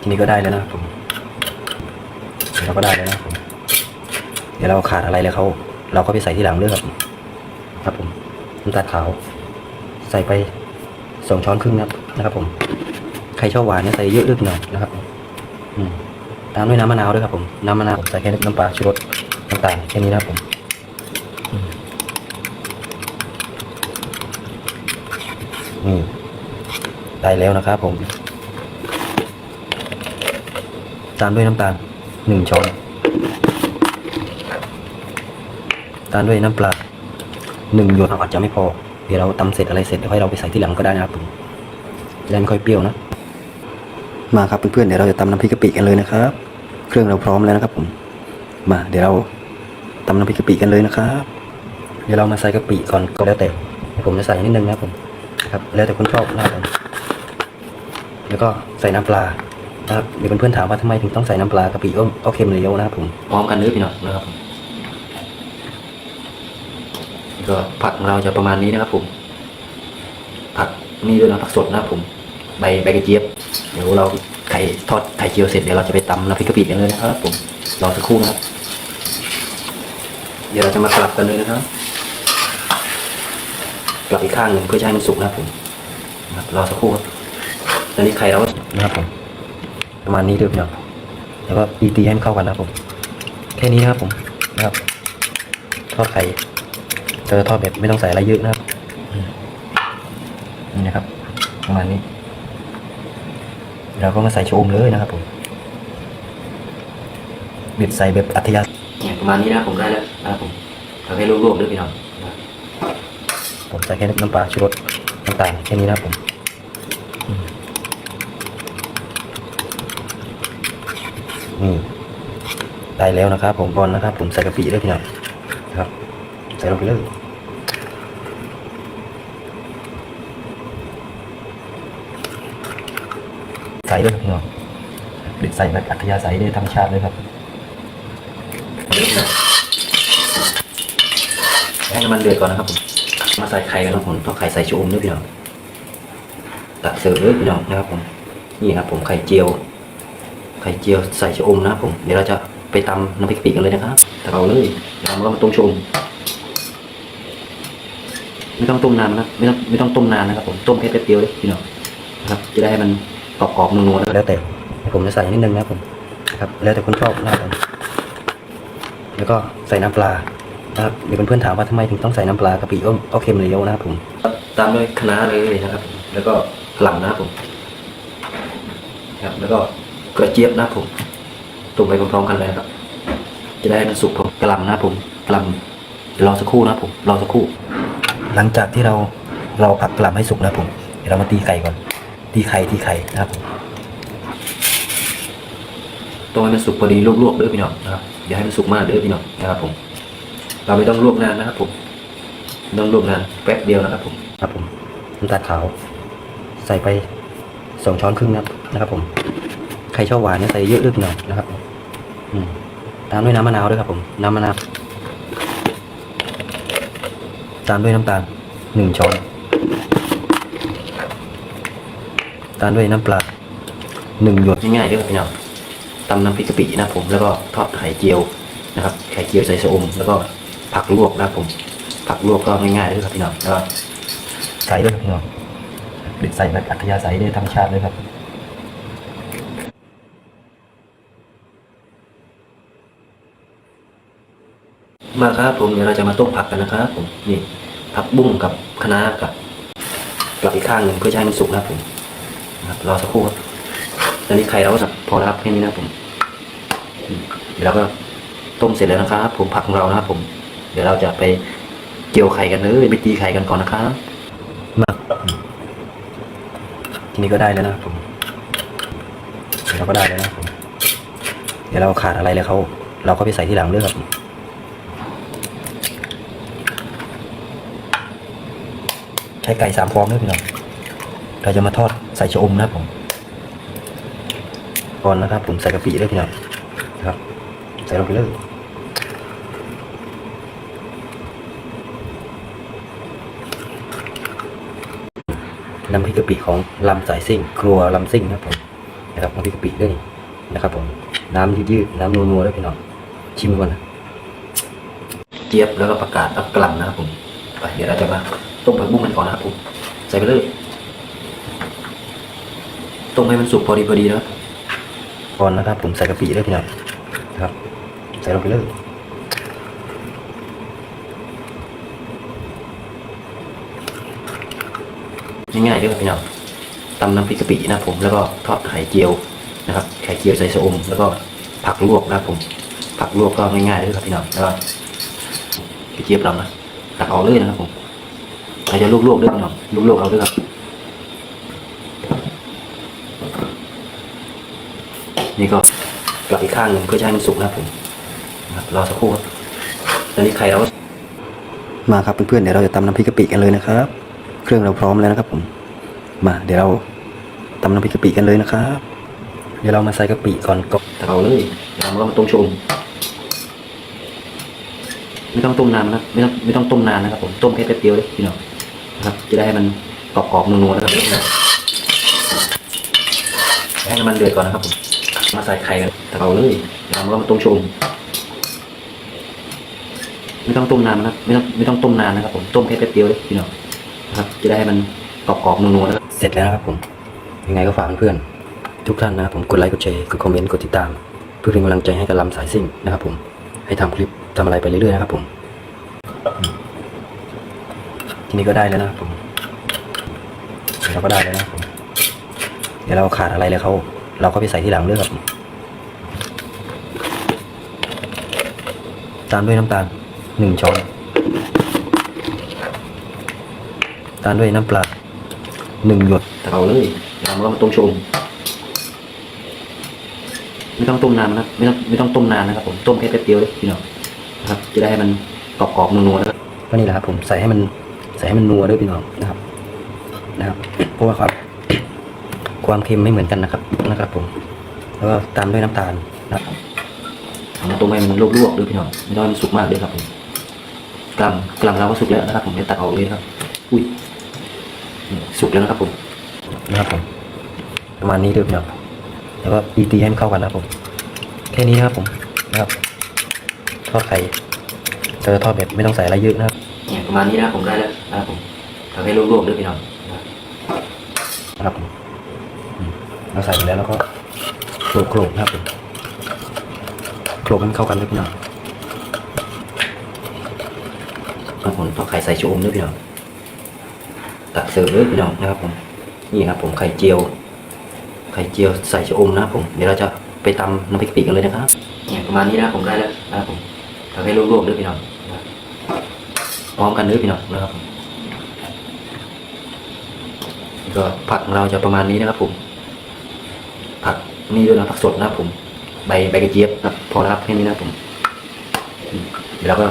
ทีนี้ก็ได้แล้วนะผมเดี๋ยวเราก็ได้แล้วนะผมเดี๋ยวเราขาดอะไรเลยเขาเราก็ไปใส่ที่หลังด้วยครับครับผมน้ำตาลขาว ใส่ไปสองช้อนครึ่งนะครับนะครับผม ใครชอบหวานเนี่ยใส่เยอะเลือกหน่อยนะครับอืมตามด้วยน้ำมะนาวด้วยครับผมน้ำมะนาวใส่แค่น้ำปลาชูรสน้ำตาลแค่นี้นะครับผมอืม ได้แล้วนะครับผม ตามด้วยน้ำตาลหนึ่งช้อน ตามด้วยน้ำปลาหนึ่งหยดอาจจะไม่พอ เดี๋ยวเราตำเสร็จอะไรเสร็จเดี๋ยวให้เราไปใส่ที่หลังก็ได้นะครับผมจะได้ไม่ค่อยเปรี้ยวนะ มาครับเพื่อนๆเดี๋ยวเราจะตำน้ำพริกกะปิกันเลยนะครับ เครื่องเราพร้อมแล้วนะครับผม มา เดี๋ยวเราตำน้ำพริกกะปิกันเลยนะครับ เดี๋ยวเรามาใส่กะปิก่อนก็แล้วแต่ผมจะใส่นิดนึงนะครับผมครับแล้วแต่คนชอบนะครับ แล้วก็ใส่น้ำปลานะครับเดี๋ยวเพื่อนๆถามว่าทำไมถึงต้องใส่น้ำปลากะปิก็เอาเค็มเลยโยนะครับผมพร้อมกันเลยพี่น้องนะครับก็ผักของเราจะประมาณนี้นะครับผม ผักนี่ด้วยนะผักสดนะครับผม ใบใบกระเจี๊ยบ เดี๋ยวเราไข่ทอดไข่เจียวเสร็จเดี๋ยวเราจะไปตำน้ำพริกกะปิกันเลยนะครับผมรอสักครู่นะครับ เดี๋ยวเราจะมากลับกันเลยนะครับกลับอีกข้างหนึ่งเพื่อจะให้มันสุกนะครับผมนะครับรอสักครู่ครับ ตอนนี้ไข่เราก็นะครับผมประมาณนี้ด้วยเนาะแล้วก็ตีตีให้มันเข้ากันนะครับผม แค่นี้นะครับผมนะครับทอดไข่เราจะทอดแบบไม่ต้องใส่อะไรเยอะนะครับอืมนี่นะครับ ประมาณนี้เราก็มาใส่ชะอมเลยนะครับผมบิดใส่แบบอัธยาศัยเนี่ยประมาณนี้นะครับผมได้แล้วนะครับผมเอาให้รวบๆด้วยพี่น้องนะครับผมใส่แค่น้ำปลาชูรสน้ำตาลแค่นี้นะครับผมอืม นี่ได้แล้วนะครับ ผมก่อนนะครับ ผมใส่กะปิด้วยพี่น้องครับ ใส่ลงไปเลยใส่ด้วยพี่น้องเด็ดใส่แบบอัธยาศัยได้ธรรมชาติเลยครับให้น้ำมันเดือดก่อนนะครับผมมาใส่ไข่กันนะผมต้องไข่ใส่ชะอมด้วยพี่น้องตักเสิร์ฟเลยพี่น้องนะครับผมนี่ครับผมไข่เจียว ไข่เจียวใส่ชะอมนะครับผม เดี๋ยวเราจะไปตำน้ำพริกกะปิกันเลยนะครับแต่เอาเลยเดี๋ยวเรามาต้มชะอมไม่ต้องต้มนานนะครับไม่ต้องไม่ต้องต้มนานนะครับผมต้มแค่แป๊บเดียวเลยพี่น้องนะครับ จะได้ให้มันกรอบๆนัวๆแล้วแต่ผมจะใส่นิดนึงนะครับผมครับ แล้วแต่คนชอบนะครับผมแล้วก็ใส่น้ำปลานะครับเดี๋ยวเพื่อนๆถามว่าทำไมถึงต้องใส่น้ำปลากะปิก็เอาเค็มเลยโยนะครับผมตามด้วยคะน้าเลยนะครับ แล้วก็กะหล่ำนะครับผมครับแล้วก็ กระเจี๊ยบนะผมตุ่มไปพร้อมๆกันเลยครับ จะได้มันสุกพร้อมกะลำนะผมกะลำเดี๋ยวรอสักครู่นะผมรอสักครู่ หลังจากที่เราเราผักกะลำให้สุกนะผมเดี๋ยวเรามาตีไข่ก่อน ตีไข่ตีไข่นะครับผมต้องให้มันสุกพอดีลวกๆเด้อพี่น้องนะครับอย่าให้มันสุกมากเด้อพี่น้องนะครับผม เราไม่ต้องลวกนานนะครับผมต้องลวกนานแป๊บเดียวนะครับผมครับผมน้ำตาลขาว ใส่ไปสองช้อนครึ่งนะครับนะครับผม ใครชอบหวานเนี่ยใส่เยอะเลือกหน่อยนะครับตามด้วยน้ำมะนาวด้วยครับผม น้ำมะนาวตามด้วยน้ำตาลหนึ่งช้อน ตามด้วยน้ำปลาหนึ่งหยดง่ายๆด้วยพี่น้องตำน้ำพริกกะปินะผมแล้วก็ทอดไข่เจียวนะครับ ไข่เจียวใส่ชะอมแล้วก็ผักลวกนะครับผม ผักลวกก็ง่ายๆด้วยครับพี่น้องแล้วก็ใส่ด้วยครับพี่น้องเด็ดใส่แบบอัธยาศัยได้ธรรมชาติเลยครับ มาครับผมเดี๋ยวเราจะมาต้มผักกันนะครับผมนี่ผักบุ้งกับคะน้ากับกลับอีกข้างหนึ่งเพื่อจะให้มันสุกนะครับผมนะครับรอสักครู่ครับตอนนี้ไข่เราก็สับพอแล้วครับแค่นี้นะผมเดี๋ยวเราก็ต้มเสร็จแล้วนะครับผมผักของเรานะครับผม เดี๋ยวเราจะไปเจียวไข่กันเลยไปตีไข่กันก่อนนะครับมาทีนี้ก็ได้แล้วนะผมเดี๋ยวเราก็ได้แล้วนะผมเดี๋ยวเราขาดอะไรเลยเขาเราก็ไปใส่ที่หลังด้วยครับ ใช้ไก่สามฟองด้วยพี่น้องเราจะมาทอดใส่ชะอมนะครับผมก่อนนะครับ ผมใส่กะปิด้วยพี่น้องนะครับ ใส่ลงไปเลยน้ำพริกกะปิของลำสายซิ่ง ครัวลำซิ่งนะครับผมนะครับน้ำพริกกะปิด้วยนะครับผมน้ำยืดๆน้ำนัวๆด้วยพี่น้องชิมก่อนนะเจี๊ยบแล้วก็ประกาศอักกลัมนะครับผมไปเดี๋ยวเราจะมา ต้มผักบุ้งกันก่อนนะครับผมใส่ไปเลยต้มให้มันสุกพอดีพอดีนะครับก่อนนะครับ ผมใส่กะปิด้วยพี่น้องนะครับ ใส่ลงไปเลยง่ายๆด้วยครับพี่น้องตำน้ำพริกกะปินะครับผมแล้วก็ทอดไข่เจียวนะครับไข่เจียวใส่ชะอมแล้วก็ผักลวกนะครับผม ผักลวกก็ง่ายๆด้วยครับพี่น้องแล้วก็กระเจี๊ยบเรานะตักเอาเลยนะครับผม เราจะลวกๆด้วยพี่น้องลวกๆเอาด้วยครับนี่ก็กลับอีกข้างหนึ่งเพื่อจะให้มันสุกนะครับผมนะครับรอสักครู่ครับตอนนี้ไข่เราก็มาครับเพื่อนๆเดี๋ยวเราจะตำน้ำพริกกะปิกันเลยนะครับ เครื่องเราพร้อมแล้วนะครับผม มาเดี๋ยวเราตำน้ำพริกกะปิกันเลยนะครับ เดี๋ยวเรามาใส่กะปิก่อนก็ตักเอาเลยเดี๋ยวเราก็มาต้มชะอมไม่ต้องต้มนานนะครับไม่ต้องไม่ต้องต้มนานนะครับผมต้มแค่แป๊บเดียวเลยพี่น้องนะ ครับจะได้มันกรอบๆนัวๆนะครับให้น้ำมันเดือดก่อนนะครับผมมาใส่ไข่กันตักเอาเลยเดี๋ยวเราก็มาต้มชะอมไม่ต้องต้มนานนะครับไม่ต้องไม่ต้องต้มนานนะครับ ผมต้มแค่แป๊บเดียวเลยพี่น้องนะครับ จะได้ให้มันกรอบๆนัวๆแล้วเสร็จแล้วนะครับผมยังไงก็ฝากเพื่อนๆทุกท่านนะครับผมกดไลค์กดแชร์กดคอมเมนต์กดติดตาม เพื่อเป็นกำลังใจให้กับลำสายซิ่งนะครับ ผมให้ทำคลิปทำอะไรไปเรื่อยๆนะครับผม ทีนี้ก็ได้แล้วนะครับผมเราก็ได้แล้วนะครับผมเดี๋ยวเราขาดอะไรแล้วเขาเราก็ไปใส่ที่หลังด้วยครับผมตามด้วยน้ำตาลหนึ่งช้อนตามด้วยน้ำปลาหนึ่งหยดตักเอาเลยเดี๋ยวเรามาต้มชะอมไม่ต้องต้มนานนะครับไม่ต้องไม่ต้องต้มนานนะครับผมต้มแค่แป๊บเดียวเลยพี่น้องนะครับจะได้ให้มันกรอบๆนัวๆนะครับก็นี่แหละครับผมใส่ให้มันใส่ให้มันนัวด้วยพี่น้องนะครับ นะครับ เพราะว่าความความเค็มไม่เหมือนกันนะครับนะครับ ผม แล้วก็ตามด้วยน้ำตาลนะครับเอามาต้มให้มันลวกๆด้วยพี่น้องไม่ต้องมันสุกมากเลยครับผมกลัมกลัมเราก็สุกแล้วนะครับ ผมเดี๋ยวตักออกเลยครับ อุ้ยสุกแล้วนะครับผมนะครับผมประมาณนี้ด้วยพี่น้องแล้วก็ตีตีให้มันเข้ากันนะครับผม แค่นี้นะครับผมนะครับทอดไข่เราจะทอดแบบไม่ต้องใส่อะไรเยอะนะครับ ประมาณนี้นะครับผมได้แล้วนะครับผมทำให้รวบๆด้วยพี่น้องนะครับผมอืมเราใส่ไปแล้วแล้วก็โขลกโขลกนะครับผมโขลกให้มันเข้ากันด้วยพี่น้องครับผมทอดไข่ใส่ชะอมด้วยพี่น้องตักเสิร์ฟเลยพี่น้องนะครับผมนี่ครับผมไข่เจียว ไข่เจียวใส่ชะอมนะครับผมเดี๋ยวเราจะไปตำน้ำพริกกะปิกันเลยนะครับเนี่ยประมาณนี้นะครับผมได้แล้วนะครับผมทำให้รวบๆด้วยพี่น้องนะค รับพร้อมกันเลยพี่น้องนะครับผมแล้วก็ผักของเราจะประมาณนี้นะครับ ผม ผักนี่ด้วยนะผักสดนะครับผม ใบใบกระเจี๊ยบครับพอแล้วครับแค่นี้นะครับผมอืมเดี๋ยวเราก็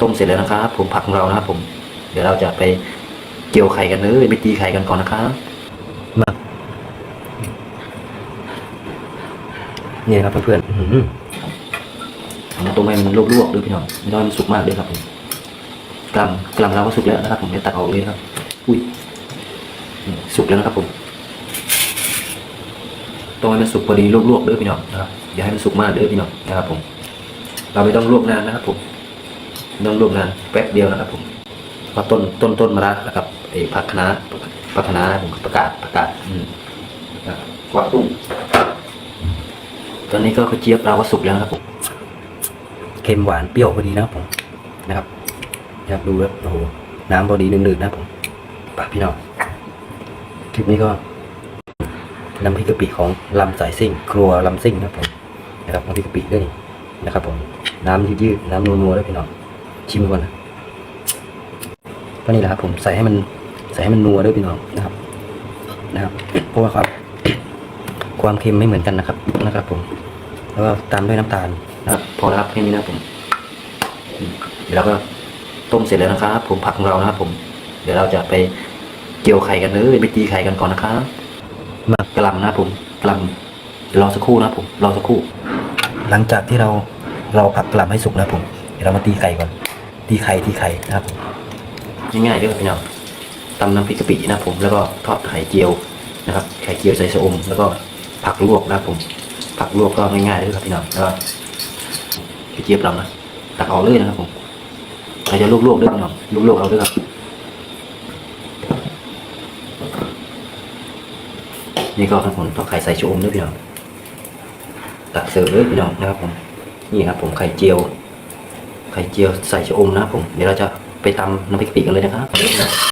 ต้มเสร็จแล้วนะครับ ผมผักของเรานะครับผม เดี๋ยวเราจะไปเกี่ยวไข่กันเลยไปตีไข่กันก่อนนะครับมานี่ครับเพื่อนๆอื้อหือเอามาต้มให้มันลวกๆด้วยพี่น้องไม่ต้องให้มันสุกมากเลยครับผม กลัมกลัมเราก็สุกแล้วนะครับ ผมเดี๋ยตักออกเลยครับ อุ้ยสุกแล้วนะครับผมต้องให้มันสุกพอดีลวกๆด้วยพี่น้องนะครับอย่าให้มันสุกมากเด้อพี่น้องนะครับ ผม เราไม่ต้องลวกนานนะครับ ผมต้องลวกนานแป๊บเดียวนะครับ ผมพอต้นต้นต้นมะระนะครับไอ้ผักคะน้าผักคะน้าผมประกาศประกาศ อืมกวาดตุ้งตอนนี้ก็กระเจี๊ยบเราก็สุกแล้วนะครับผมเค็มหวานเปรี้ยวพอดีนะครับผมนะครับ ครับดูแล้วโอ้โหน้ำพอดีหนึ่งๆนะผมปะพี่น้องคลิปนี้ก็น้ำพริกกะปิของลำสายซิ่ง ครัวลำซิ่งนะผมนะครับน้ำพริกกะปิด้วยนะครับผมน้ำยืดๆน้ำนัวๆด้วยพี่น้องชิมก่อนนะก็นี่แหละครับผมใส่ให้มันใส่ให้มันนัวด้วยพี่น้องนะครับ นะครับเพราะว่าความความเค็มไม่เหมือนกันนะครับนะครับ ผม แล้วก็ตามด้วยน้ำตาลนะครับพอแล้วครับแค่นี้นะผมอืมเดี๋ยวเราก็ ต้มเสร็จแล้วนะครับ ผมผักของเรานะครับ ผม เดี๋ยวเราจะไปเกี่ยวไข่กันเลยไปตีไข่กันก่อนนะครับมากระลำนะผมกระลำรอสักครู่นะครับผมรอสักครู่ หลังจากที่เราเราผักกระลำให้สุกนะครับผมเดี๋ยวเรามาตีไข่ก่อน ตีไข่ตีไข่นะครับง่ายๆด้วยพี่น้องตำน้ำพริกกะปินะครับผมแล้วก็ทอดไข่เจียวนะครับ ไข่เจียวใส่ชะอม แล้วก็ผักลวกนะครับผม ผักลวกก็ง่ายๆเลยครับพี่น้องแล้วก็ไข่เจียวปลานะตักออกเลยนะครับผม เราจะลวกๆด้วยพี่น้องลวกๆเอาด้วยครับนี่ก็ครับผมทอดไข่ใส่ชะอมด้วยพี่น้องตักเสิร์ฟด้วยพี่น้องนะครับผมนี่ครับผมไข่เจียว ไข่เจียวใส่ชะอมนะครับผมเดี๋ยวเราจะไปตำน้ำพริกกะปิกันเลยนะครับ